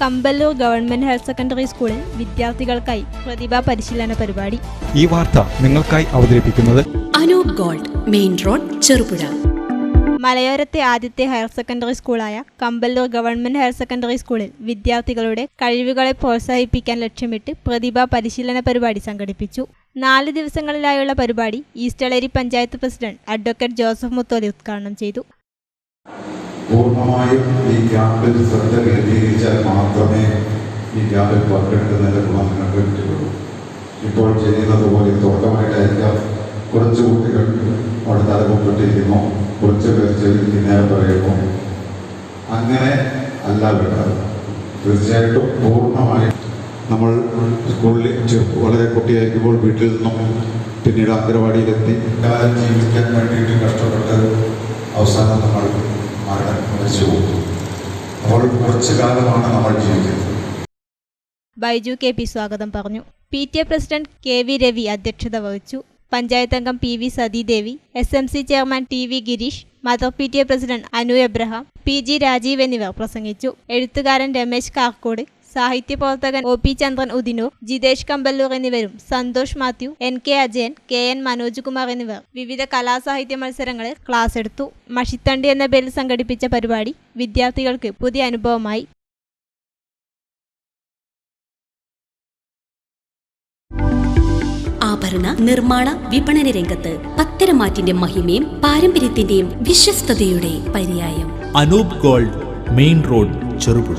Kampallur government higher secondary സ്കൂളിൽ വിദ്യാർത്ഥികൾക്കായി പ്രതിഭാ പരിശീലന പരിപാടി. ഈ വാർത്ത നിങ്ങൾക്കായി അവതരിപ്പിക്കുന്നത് Anoop gold main road Cherupuzha. മലയോരത്തെ ആദ്യത്തെ ഹയർ സെക്കൻഡറി സ്കൂളായ കമ്പല്ലൂർ ഗവൺമെന്റ് ഹയർ സെക്കൻഡറി സ്കൂളിൽ വിദ്യാർത്ഥികളുടെ കഴിവുകളെ പ്രോത്സാഹിപ്പിക്കാൻ ലക്ഷ്യമിട്ട് പ്രതിഭാ പരിശീലന പരിപാടി സംഘടിപ്പിച്ചു. നാല് ദിവസങ്ങളിലായുള്ള പരിപാടി East Eleri panchayat president advocate Joseph Mutholi ഉദ്ഘാടനം ചെയ്തു. പൂർണമായും ഈ ക്യാമ്പിൽ ശ്രദ്ധ കേന്ദ്രീകരിച്ചാൽ മാത്രമേ ഈ ക്യാമ്പിൽ പങ്കെടുക്കുന്നതിന്റെ ഗുണം നിങ്ങൾക്ക് കിട്ടുകയുള്ളൂ ഇപ്പോൾ ചെയ്യുന്നത് പോലെ തുടക്കമായിട്ടായിരിക്കാം. കുറച്ച് കുട്ടികൾ അവിടെ തലമുട്ടിരിക്കുന്നു കുറച്ച് പേർ ചെവി നേരെ പറയുന്നു. അങ്ങനെ അല്ല വേണ്ടത്. തീർച്ചയായിട്ടും പൂർണമായും നമ്മൾ സ്കൂളിൽ വളരെ കുട്ടിയായിരിക്കുമ്പോൾ വീട്ടിൽ നിന്നും പിന്നീട് അംഗനവാടിയിലെത്തി. ജീവിക്കാൻ വേണ്ടിയിട്ട് കഷ്ടപ്പെട്ട് അവസാനം നമ്മൾ നമ്മൾ ജീവിക്കുന്നത്. ബൈജു കെ പി സ്വാഗതം പറഞ്ഞു. P T A president K V Ravi അധ്യക്ഷത വഹിച്ചു. പഞ്ചായത്ത് അംഗം P V Sathidevi S M C chairman T V Girish mother P T A president Anu Abraham P G Rajeev എന്നിവർ പ്രസംഗിച്ചു. എഴുത്തുകാരൻ രമേശ് കാർക്കോട് സാഹിത്യ പ്രവർത്തകൻ ഒ പി ചന്ദ്രൻ ഉദിനൂർ ജിതേഷ് കമ്പല്ലൂർ എന്നിവരും Santhosh Mathew N K Ajayan K N Manoj Kumar എന്നിവർ വിവിധ കലാസാഹിത്യ മത്സരങ്ങളിൽ class എടുത്തു. മഷിത്തണ്ടി എന്ന പേരിൽ സംഘടിപ്പിച്ച പരിപാടി വിദ്യാർത്ഥികൾക്ക് പുതിയ അനുഭവമായി. ആഭരണ നിർമ്മാണ വിപണന രംഗത്ത് പത്തരമാറ്റിന്റെ മഹിമയും പാരമ്പര്യത്തിന്റെയും വിശ്വസ്തയുടെ പര്യായം. Anoop gold main road Cherupuzha.